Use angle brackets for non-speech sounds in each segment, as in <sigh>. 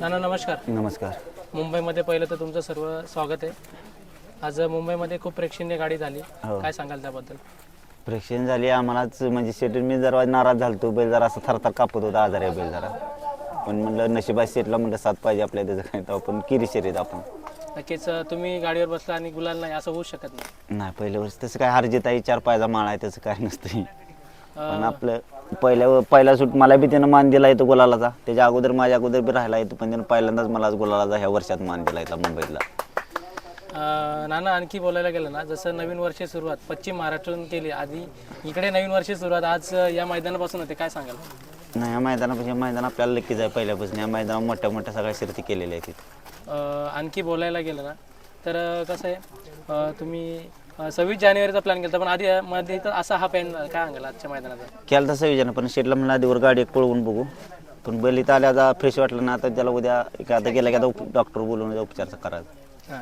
नाना नमस्कार. नमस्कार. मुंबईमध्ये पहिलं तर तुमचं सर्व स्वागत आहे. आज मुंबईमध्ये खूप प्रेक्षणीय गाडी झाली. हो. काय सांगाल त्याबद्दल? प्रेक्षण झाली आम्हालाच म्हणजे शेट मी जरा नाराज झालतो. बैल जरा असं थरथर कापत होता आजारी आहे बैल जरा. पण म्हणलं नशिबात सेटला म्हणलं साथ पाहिजे आपल्या त्याचं काय तर आपण किरी शर्यत आपण. नक्कीच अं, तुम्ही गाडीवर बसला आणि गुलाल नाही असं होऊ शकत नाही. नाही पहिल्या वर्षी तसं काय हरजित आहे चार पायचा माळ आहे तसं काय नसतं पण आपलं पहिल्या पहिला सूट मला बी त्यानं मान दिला येतो गुलालाचा. त्याच्या अगोदर माझ्या अगोदर बी राहिला येतो पण त्यानं पहिल्यांदाच मला आज गुलालाचा ह्या वर्षात मान दिला येतो मुंबईतला. अं, नाना आणखी बोलायला गेलं ना जसं नवीन वर्ष सुरुवात पश्चिम महाराष्ट्रातून केली आधी इकडे नवीन वर्ष सुरुवात आज अं, या मैदानापासून होते काय सांगाल? नाही या मैदानापासून हे मैदान आपल्याला नक्कीच आहे पहिल्यापासून. या मैदानात मोठ्या मोठ्या सगळ्या शर्ती केलेल्या आहेत तिथे अं, आणखी बोलायला गेलं ना तर अं, कसं आहे अं, तुम्ही सव्वीस जानेवारीचा प्लॅन केला पण आधी मध्ये तर असा हा प्लॅन काय सांगाल आजच्या मैदानाचा? केलं तसं विचार पण शेटला म्हणलं आधीवर गाडी एक पळवून बघू. पण बैल इथं आल्या आता फ्रेश वाटलं ना आता त्याला उद्या एक आता गेला की आता डॉक्टर बोलून उपचार करायचा. हा.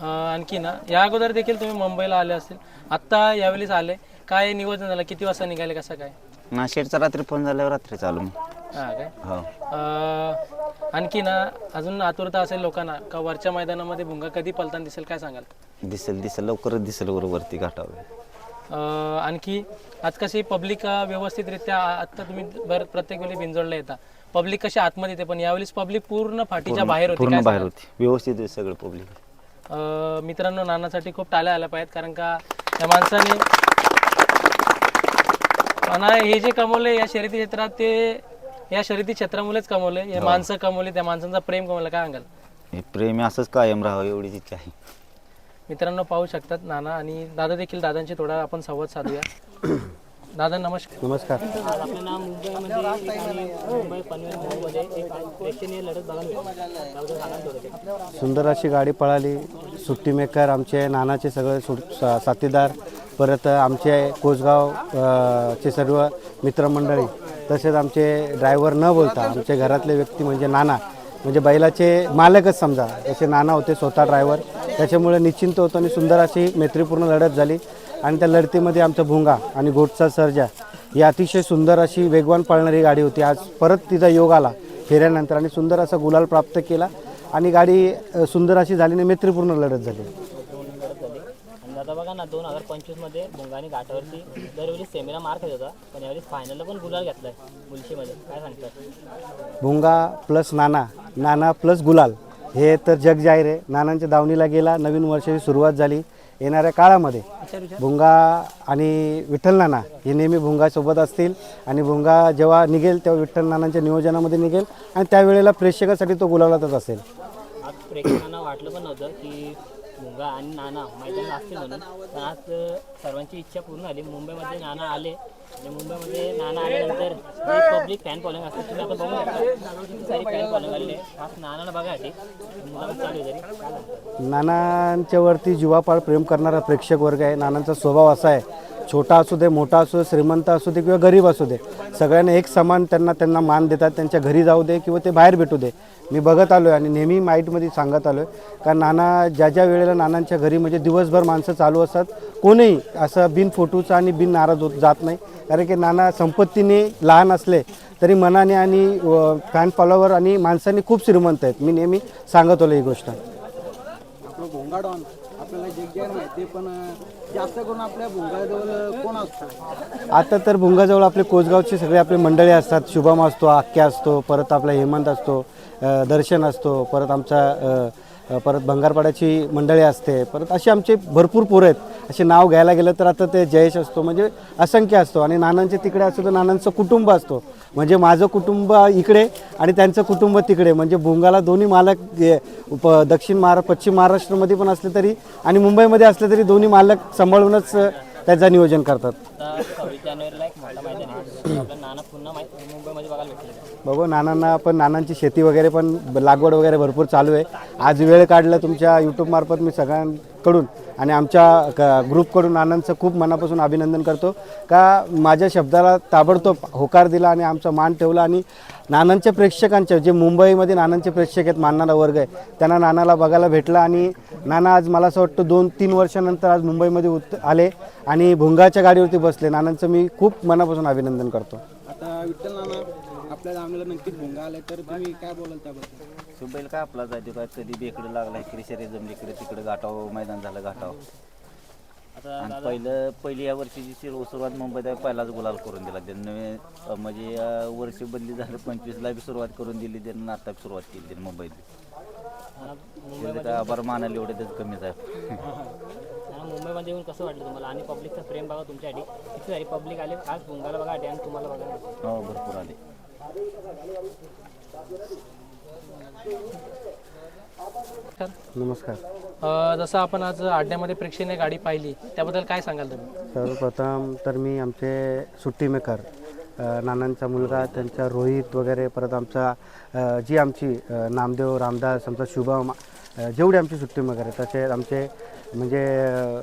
अं, आणखी ना या अगोदर देखील तुम्ही मुंबईला आले असतील आत्ता यावेळेस आले. काय नियोजन झालं? किती वाजता निघाले? कसं काय? ना शेटचा रात्री फोन झाल्यावर रात्री चालू मी. हा काय हो. अं, आणखी ना अजून आतुरता असेल लोकांना का वरच्या मैदानामध्ये भुंगा कधी पलताना दिसेल? काय सांगाल? दिसेल दिसेल लवकरच दिसेल बरोबर वरती घाटावर. अं, आणखी आज कशी पब्लिक व्यवस्थितरित्या आ- आत्ता तुम्ही बर प्रत्येक वेळी बिंजोडला येता. पब्लिक कशी आतमध्ये येते पण यावेळेस पब्लिक पूर्ण फाटीच्या बाहेर होती पूर्ण काय बाहेर? होती. व्यवस्थित आहे सगळं पब्लिक अं, मित्रांनो नानासाठी खूप टाळ्या आल्या पाहिजेत कारण का त्या माणसाने हे जे कमवले या शर्यती क्षेत्रात ते या शर्यती क्षेत्रामुळेच कमवले हे माणसं कमवले त्या माणसांचा प्रेम कमवलं काय सांगाल? हे प्रेम हे असंच कायम राहावं एवढीच इच्छा आहे. मित्रांनो पाहू शकतात नाना आणि दादा देखील दादांशी थोडा आपण संवाद साधूया. <coughs> दादा नमस्कार. नमस्कार. आपलं नाव मुंबईमध्ये आणि मुंबई पनवेलमध्ये एक प्रेक्षणीय लढत बघायला सुंदर अशी गाडी पळाली. सुट्टी मेकर आमचे नानाचे सगळे सु सा- साथीदार परत आमचे कोसगाव अ, चे सर्व मित्रमंडळी तसेच आमचे ड्रायव्हर न बोलता आमचे घरातले व्यक्ती म्हणजे नाना. म्हणजे बैलाचे मालकच समजा. तसे नाना होते स्वतः ड्रायव्हर त्याच्यामुळे निश्चिंत होतं आणि सुंदर अशी मैत्रीपूर्ण लढत झाली. आणि त्या लढतीमध्ये आमचा भुंगा आणि गोटचा सर्जा ही अतिशय सुंदर अशी वेगवान पळणारी गाडी होती. आज परत तिचा योग आला फेऱ्यानंतर आणि सुंदर असा गुलाल प्राप्त केला आणि गाडी सुंदर अशी झाली आणि मैत्रीपूर्ण लढत झाली. आता बघा ना दोन हजार घाटावरती दरवेळी सेमीला मार्क येत होता पण यावेळी फायनलला पण गुलाल मुलशीमध्ये. काय सांगतात भुंगा प्लस नाना नाना प्लस गुलाल. हे तर जग जाहीर आहे. नानांच्या दावणीला गेला नवीन वर्षाची सुरुवात झाली. येणाऱ्या काळामध्ये भुंगा आणि विठ्ठल नाना हे नेहमी भुंगासोबत असतील. आणि भुंगा जेव्हा निघेल तेव्हा विठ्ठल नानांच्या नियोजनामध्ये निघेल. आणि त्यावेळेला प्रेक्षकासाठी तो गुलावलातच असेल. आज प्रेक्षकांना वाटलं पण नव्हतं की भोंगा आणि नाना मैदान असतील म्हणून. पण आज सर्वांची इच्छा पूर्ण झाली. मुंबईमध्ये नाना आले. आणि मुंबईमध्ये नाना आल्यानंतर पब्लिक फॅन फॉलोइंग असते. तुम्ही आता बघू शकता. किती सारी फॅन फॉलोइंग आलेली आहे. आज नानाला बघायसाठी मुलाखत चालू आहे तरी नानांच्यावरती जीवापाळ प्रेम करणारा प्रेक्षक वर्ग आहे. नानांचा स्वभाव असा आहे. छोटा असू दे मोठा असू दे श्रीमंत असू दे किंवा गरीब असू दे सगळ्यांना एक समान त्यांना त्यांना मान देतात. त्यांच्या घरी जाऊ दे किंवा ते बाहेर भेटू दे. मी बघत आलो आहे आणि नेहमी माईटमध्ये सांगत आलो आहे का नाना ज्या ज्या वेळेला नानांच्या घरी म्हणजे दिवसभर माणसं चालू असतात कोणीही असं बिन फोटोचा आणि बिन नाराज होत जात नाही. कारण की नाना संपत्तीने लहान असले तरी मनाने आणि फॅन फॉलोवर आणि माणसांनी खूप श्रीमंत आहेत. मी नेहमी सांगत आलो ही गोष्ट. आता तर भुंगाजवळ आपले कोसगावचे सगळे आपले मंडळी असतात. शुभम असतो आख्या असतो परत आपला हेमंत असतो दर्शन असतो परत आमचा परत भंगारपाड्याची मंडळी असते परत असे आमचे भरपूर पोरं आहेत. असे नाव घ्यायला गेलं तर आता ते जयेश असतो म्हणजे असंख्य असतो. आणि नानांचे तिकडे असतो तर नानांचं कुटुंब असतो. म्हणजे माझं कुटुंब इकडे आणि त्यांचं कुटुंब तिकडे. म्हणजे भोंगाला दोन्ही मालक हे, उप दक्षिण महारा पश्चिम महाराष्ट्रामध्ये पण असले तरी आणि मुंबईमध्ये असले तरी दोन्ही मालक सांभाळूनच त्याचं नियोजन करतात. बघू नानांना पण नानांची शेती वगैरे पण लागवड वगैरे भरपूर चालू आहे. आज वेळ काढला तुमच्या यूट्यूबमार्फत मी सगळ्यांकडून आणि आमच्या क- ग्रुपकडून नानांचं खूप मनापासून अभिनंदन करतो. का माझ्या शब्दाला ताबडतोब होकार दिला आणि आमचा मान ठेवला आणि नानांच्या प्रेक्षकांच्या जे मुंबईमध्ये नानांचे प्रेक्षक आहेत मानणारा वर्ग आहे त्यांना नानाला बघायला भेटला आणि नाना आज मला असं वाटतं दोन तीन वर्षानंतर आज मुंबईमध्ये उत आले आणि भुंगाच्या गाडीवरती बसले. नानांचं मी खूप मनापासून अभिनंदन करतो. आता विठ्ठल नाना आपल्या दामलेला नक्कीच भोंगा आलाय तर तुम्ही काय बोलाल त्याबद्दल? तो बैल काय आपला जायतो काय? कधी बी इकडे लागला इकडे शरीर जमली इकडे तिकडे गाठाव मैदान झालं गाठाव आता आणि पहिलं पहिली या वर्षीची सुरु- सुरुवात मुंबईत आहे, पहिलाच गुलाल करून दिला त्यानं. अं, म्हणजे वर्ष बदली झालं पंचवीसला बी सुरुवात करून दिली त्यानं आता बी सुरुवात केली त्यानं मुंबईत. त्याचं काय आभार मानायला एवढे त्याच कमीच आहे. आणि मुंबईमध्ये येऊन कसं वाटलं तुम्हाला? आणि पब्लिकचं प्रेम बघा तुमच्यासाठी. किती सारी पब्लिक आले. आज भुंगाला बघा आणि तुम्हाला बघा. हो भरपूर आले. नमस्कार. अ, जसं आपण आज अड्ड्यामध्ये प्रेक्षणीय गाडी पाहिली त्याबद्दल काय सांगाल तुम्ही? सर्वप्रथम तर मी आमचे सुट्टी मेकर अ, नानांचा मुलगा त्यांचा रोहित वगैरे परत आमचा अ, जी आमची अ, नामदेव रामदास आमचा शुभम अ, जेवढे आमचे सुट्टी मेकर आहेत तसे आमचे म्हणजे अ,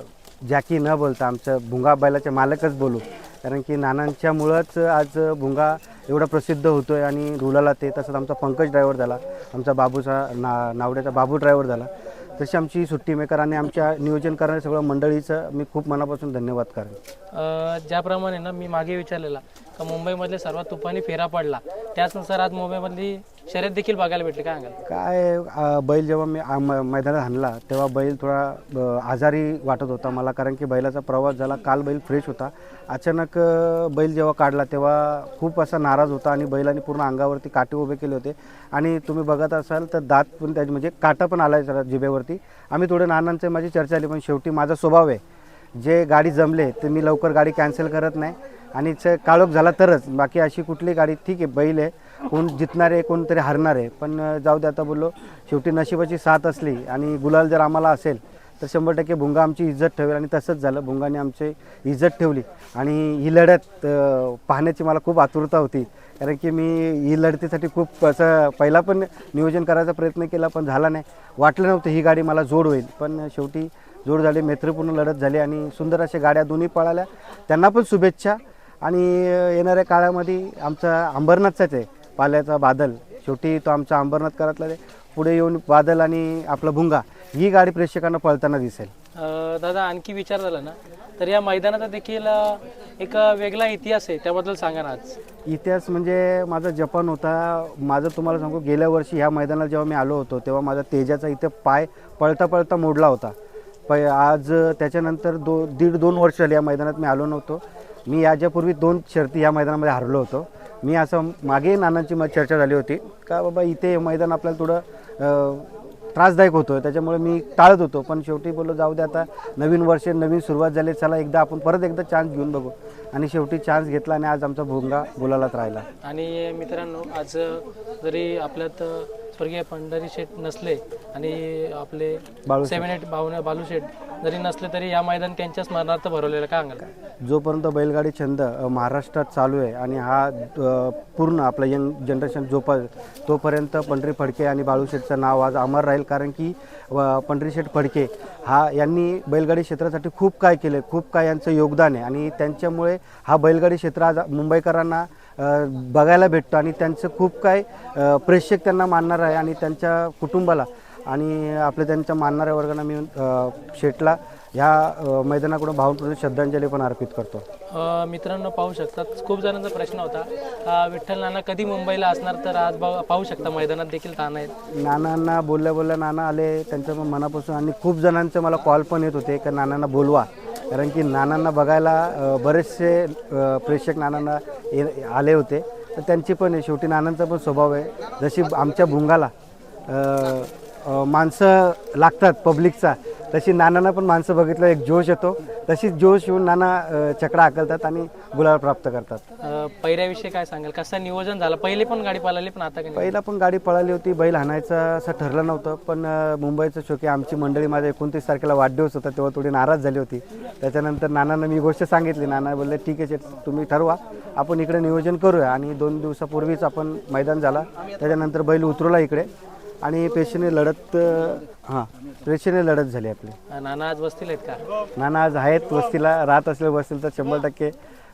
जॅकी न बोलता आमचं भुंगा बैलाचे मालकच बोलू. कारण की नानांच्यामुळंच आज भुंगा एवढा प्रसिद्ध होतो आहे आणि रुलाला ते तसंच आमचा पंकज ड्रायव्हर झाला आमचा बाबूचा ना नावड्याचा बाबू ड्रायव्हर झाला. तशी आमची सुट्टी मेकर आणि आमच्या नियोजन करणाऱ्या सगळं मंडळीचं मी खूप मनापासून धन्यवाद करेन ज्याप्रमाणे ना मी मागे विचारलेला का मुंबईमधले सर्वात तुफानी फेरा पडला. त्याचनुसार आज मुंबईमधली शर्यत देखील बघायला भेटली काय सांगाल काय अ, बैल जेव्हा मी आ- म- मैदानात हाणला तेव्हा बैल थोडा अ, आजारी वाटत होता मला कारण की बैलाचा प्रवास झाला काल बैल फ्रेश होता. अचानक अ, बैल जेव्हा काढला तेव्हा खूप असा नाराज होता आणि बैलाने पूर्ण अंगावरती काटे उभे केले होते. आणि तुम्ही बघत असाल तर दात पण त्याचे म्हणजे काटा पण आला जरा जिभेवरती. आम्ही थोडे नानांचे माझी चर्चा आली पण शेवटी माझा स्वभाव आहे. जे गाडी जमले ते मी लवकर गाडी कॅन्सल करत नाही. आणि च काळोख झाला तरच. बाकी अशी कुठली गाडी ठीक आहे बैल आहे. कोण जितणार आहे कोणतरी हरणार आहे. पण जाऊ दे आता बोललो शेवटी नशिबाची साथ असली आणि गुलाल जर आम्हाला असेल तर शंभर टक्के भुंगा आमची इज्जत ठेवेल आणि तसंच झालं. भुंगाने आमची इज्जत ठेवली. आणि ही लढत पाहण्याची मला खूप आतुरता होती. कारण की मी ही लढतीसाठी खूप असं पहिला पण नियोजन करायचा प्रयत्न केला पण झाला नाही. वाटलं नव्हतं ही गाडी मला जोड होईल. पण शेवटी जोड झाली. मैत्रीपूर्ण लढत झाली आणि सुंदर अशा गाड्या दोन्ही पळाल्या. त्यांना पण शुभेच्छा. आणि येणाऱ्या काळामध्ये आमचा अंबरनाथचाच आहे पाल्याचा बादल. शेवटी तो आमचा अंबरनाथ करातला आहे. पुढे येऊन बादल आणि आपला भुंगा ही गाडी प्रेक्षकांना पळताना दिसेल. दादा आणखी विचार झाला ना? तर या मैदानाचा देखील एक वेगळा इतिहास आहे त्याबद्दल सांगा ना आज. इतिहास म्हणजे माझा जपान होता. माझं तुम्हाला सांगू गेल्या वर्षी ह्या मैदानात जेव्हा मी आलो होतो तेव्हा माझा तेजाचा इथे पाय पळता पळता मोडला होता. पै आज त्याच्यानंतर दो दीड दोन वर्ष झाली या मैदानात मी आलो नव्हतो. मी याच्यापूर्वी दोन शर्ती या मैदानामध्ये हरलो होतो. मी असं मागे नानांची मग चर्चा झाली होती का बाबा इथे मैदान आपल्याला थोडं त्रासदायक होतो त्याच्यामुळे मी टाळत होतो. पण शेवटी बोललो जाऊ दे आता नवीन वर्ष नवीन सुरुवात झाली चला एकदा आपण परत एकदा चान्स घेऊन बघू. आणि शेवटी चान्स घेतला आणि आज आमचा भोंगा बोलायलाच राहिला. आणि मित्रांनो आज जरी आपल्यात स्वर्गीय पंढरी शेठ नसले आणि आपले सेव्हन एट भावना बालू शेठ जरी नसले तरी या मैदान त्यांच्या स्मरणार्थ भरवलेलं काय सांगाल? जोपर्यंत बैलगाडी छंद महाराष्ट्रात चालू आहे आणि हा पूर्ण आपलं यंग जनरेशन जोप तोपर्यंत पंढरी फडके आणि बाळूशेठचं नाव आज अमर राहील. कारण की व पंढरीशेठ फडके हा यांनी बैलगाडी क्षेत्रासाठी खूप काय केलं खूप काय यांचं योगदान आहे. आणि त्यांच्यामुळे हा बैलगाडी क्षेत्र आज मुंबईकरांना बघायला भेटतो आणि त्यांचं खूप काय प्रेक्षक त्यांना मानणार आहे आणि त्यांच्या कुटुंबाला आणि आपल्या त्यांच्या मानणाऱ्या वर्गांना मी अ, शेठला ह्या मैदानाकडून भावपूर्ण श्रद्धांजली पण अर्पित करतो. मित्रांनो पाहू शकतात. खूप जणांचा प्रश्न होता. विठ्ठल नाना कधी मुंबईला असणार तर आज पाहू शकता. मैदानात देखील ताण आहेत. नानांना बोलल्या बोलल्या नाना आले. त्यांच्या मनापासून आणि खूप जणांचे मला कॉल पण येत होते का नानांना बोलवा. कारण की नानांना बघायला बरेचसे प्रेक्षक नानांना ये- आले होते तर त्यांची पण आहे. शेवटी नानांचा पण स्वभाव आहे जशी आमच्या भुंगाला माणसं लागतात पब्लिकचा तशी नानांना पण माणसं बघितलं एक जोश येतो. तशीच जोश येऊन नाना अ, चक्रा हाकलतात आणि गुलाल प्राप्त करतात. पहिऱ्याविषयी काय सांगाल? कसं नियोजन झालं? पहिली पण गाडी पळाली पण आता? पहिला पण गाडी पळाली होती. बैल हाणायचं असं ठरलं नव्हतं पण मुंबईचं शोके आमची मंडळी माझ्या एकोणतीस तारखेला वाढदिवस होता तेव्हा थोडी नाराज झाली होती. त्याच्यानंतर नानांना मी गोष्ट सांगितली. नाना बोलले ठीक आहे तुम्ही ठरवा. आपण इकडे नियोजन करूया. आणि दोन दिवसापूर्वीच आपण मैदान झाला. त्याच्यानंतर बैल उतरवला इकडे. आणि पेशीने लढत हां पेशीने लढत झाली आपली. नाना आज बसतील आहेत का? नाना आज आहेत वस्तीला राहत असले वस्तील तर शंभर टक्के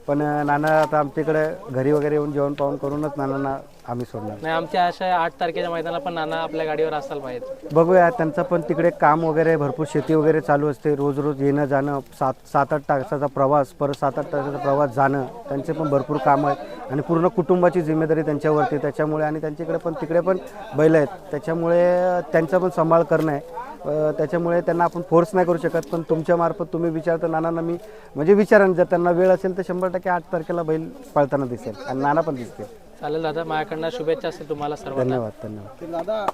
पण नाना आता आमच्याकडे घरी वगैरे येऊन जेवण पाहून करूनच नानांना आम्ही सोडणार. नाही आमच्या आहे आठ तारखेच्या मैदानाला पण नाना आपल्या गाडीवर असायला पाहिजे. बघूया त्यांचं पण तिकडे काम वगैरे भरपूर शेती वगैरे चालू असते. रोज रोज येणं जाणं सात सात आठ तासाचा प्रवास परत सात आठ तासाचा प्रवास जाणं त्यांचे पण भरपूर काम आहेत आणि पूर्ण कुटुंबाची जिम्मेदारी त्यांच्यावरती त्याच्यामुळे आणि त्यांच्याकडे पण तिकडे पण बैल आहेत. त्याच्यामुळे त्यांचा पण सांभाळ करणं आहे. त्याच्यामुळे त्यांना आपण फोर्स नाही करू शकत. पण तुमच्या मार्फत तुम्ही विचारता नानांना मी म्हणजे विचारेन. जर त्यांना वेळ असेल तर शंभर टक्के आठ तारखेला बैल पळताना दिसेल. आणि नाना पण दिसतील. चालेल दादा माझ्याकडनं शुभेच्छा असतील तुम्हाला सर्वांना. धन्यवाद धन्यवाद. दादा